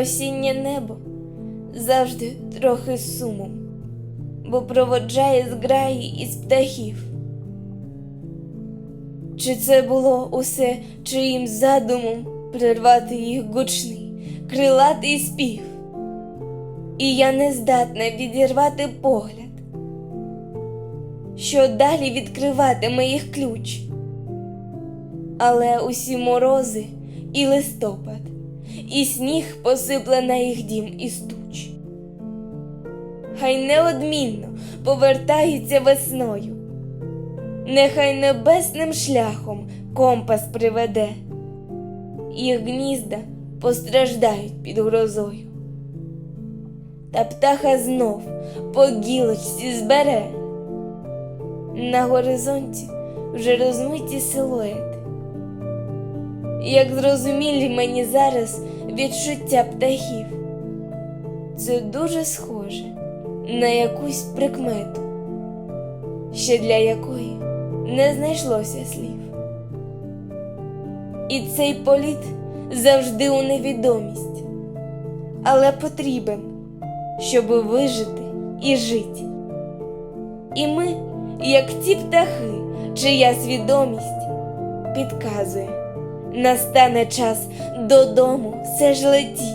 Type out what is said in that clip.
Осіннє небо завжди трохи сумом, бо проводжає зграї із птахів. Чи це було усе чиїм задумом прервати їх гучний, крилатий спів? І я не здатна відірвати погляд, що далі відкриватиме їх ключ. Але усі морози і листопад, і сніг посипле на їх дім і туч. Хай неодмінно повертаються весною, нехай небесним шляхом компас приведе, їх гнізда постраждають під грозою. Та птаха знов по гілочці збере. На горизонті вже розмиті силуети. Як зрозумілі мені зараз відчуття птахів, це дуже схоже на якусь прикмету, ще для якої не знайшлося слів. І цей політ завжди у невідомість, але потрібен, щоб вижити і жити. І ми, як ті птахи, чия свідомість підказує, настане час додому все ж летіть.